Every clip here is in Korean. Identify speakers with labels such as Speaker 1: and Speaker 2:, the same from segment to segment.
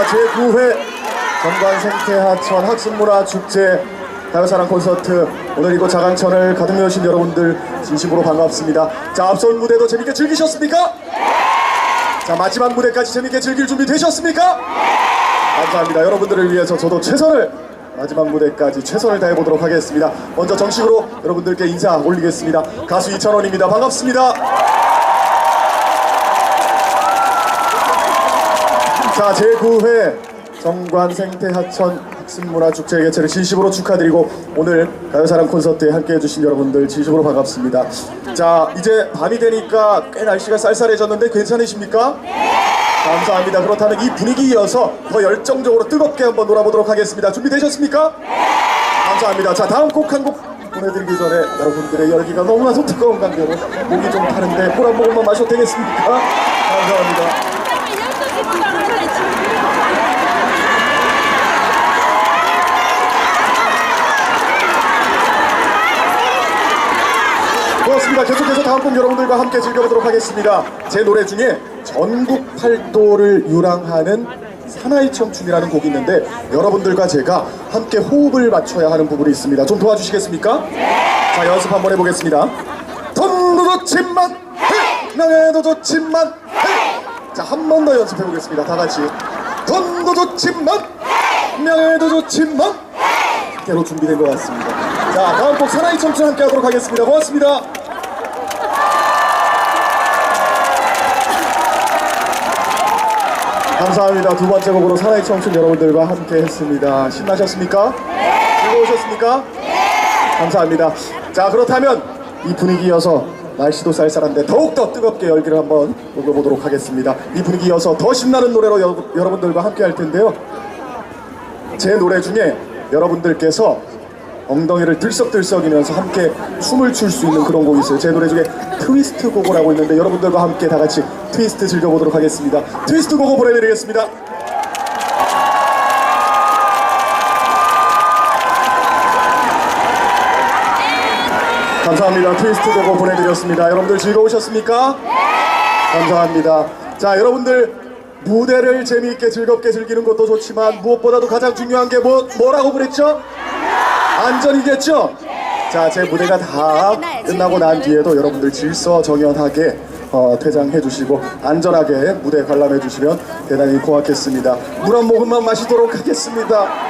Speaker 1: 자, 제9회 정관 생태 하천 학습문화 축제 가요사랑 콘서트 오늘 이곳 자강천을 가득 메우신 여러분들 진심으로 반갑습니다. 자, 앞선 무대도 재밌게 즐기셨습니까? 자, 마지막 무대까지 재밌게 즐길 준비 되셨습니까? 감사합니다. 여러분들을 위해서 저도 최선을 마지막 무대까지 최선을 다해보도록 하겠습니다. 먼저 정식으로 여러분들께 인사 올리겠습니다. 가수 이찬원입니다. 반갑습니다. 자, 제9회 정관 생태 하천 학습문화 축제 개최를 진심으로 축하드리고 오늘 가요사랑 콘서트에 함께 해주신 여러분들 진심으로 반갑습니다. 자, 이제 밤이 되니까 꽤 날씨가 쌀쌀해졌는데 괜찮으십니까? 감사합니다. 그렇다면 이 분위기 이어서 더 열정적으로 뜨겁게 한번 놀아보도록 하겠습니다. 준비되셨습니까? 감사합니다. 자, 다음 곡 한 곡 보내드리기 전에 여러분들의 열기가 너무나도 뜨거운 관계로 목이 좀 타는데 물 한 모금만 마셔도 되겠습니까? 감사합니다. 고맙습니다. 계속해서 다음 곡 여러분들과 함께 즐겨보도록 하겠습니다. 제 노래 중에 전국 팔도를 유랑하는 사나이 청춘이라는 곡이 있는데 여러분들과 제가 함께 호흡을 맞춰야 하는 부분이 있습니다. 좀 도와주시겠습니까? 자 연습 한번 해보겠습니다. 돈도 좋지만! 명예도 좋지만 자 한 번 더 연습해 보겠습니다. 다 같이 돈도 좋지만 명예도 좋지만 대로 준비된 것 같습니다. 자 다음 곡 사나이 청춘 함께 하도록 하겠습니다. 고맙습니다. 감사합니다. 두 번째 곡으로 사나이 청춘 여러분들과 함께 했습니다. 신나셨습니까? 즐거우셨습니까? 감사합니다. 자, 그렇다면 이 분위기 이어서 날씨도 쌀쌀한데 더욱더 뜨겁게 열기를 한번 녹여보도록 하겠습니다. 이 분위기 이어서 더 신나는 노래로 여, 여러분들과 함께 할 텐데요. 제 노래 중에 여러분들께서 엉덩이를 들썩들썩이면서 함께 춤을 출 수 있는 그런 곡이 있어요. 제 노래 중에 트위스트 고고라고 있는데 여러분들과 함께 다 같이 트위스트 즐겨보도록 하겠습니다. 트위스트 고고 보내드리겠습니다. 감사합니다. 트위스트 고고 보내드렸습니다. 여러분들 즐거우셨습니까? 감사합니다. 자, 여러분들 무대를 재미있게 즐겁게 즐기는 것도 좋지만 무엇보다도 가장 중요한 게 뭐, 뭐라고 그랬죠? 안전이겠죠? 자, 제 무대가 다 끝나고 난 뒤에도 여러분들 질서 정연하게 어, 퇴장해 주시고 안전하게 무대 관람해 주시면 대단히 고맙겠습니다. 물 한 모금만 마시도록 하겠습니다.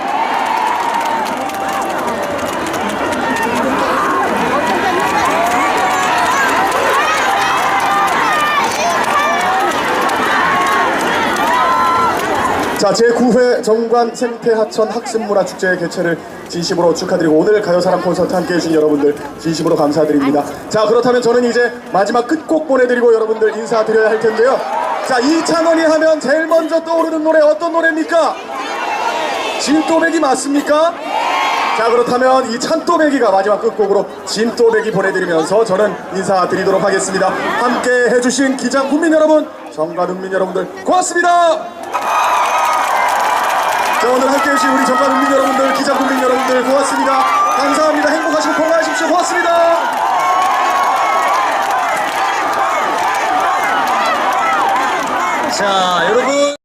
Speaker 1: 자, 제9회 정관 생태하천 학습문화 축제 개최를 진심으로 축하드리고 오늘 가요사랑 콘서트 함께 해 주신 여러분들 진심으로 감사드립니다. 자, 그렇다면 저는 이제 마지막 끝곡 보내드리고 여러분들 인사드려야 할 텐데요. 자, 이찬원이 하면 제일 먼저 떠오르는 노래 어떤 노래입니까? 진또배기 맞습니까? 자, 그렇다면 이 찬또배기가 마지막 끝곡으로 진또배기 보내드리면서 저는 인사드리도록 하겠습니다. 함께 해주신 기장 국민 여러분, 정관 국민 여러분들 고맙습니다. 자 오늘 함께 해 주신 우리 정관 국민 여러분들 기자 국민 여러분들 고맙습니다. 감사합니다. 행복하시고 건강하십시오. 고맙습니다.
Speaker 2: 자, 여러분.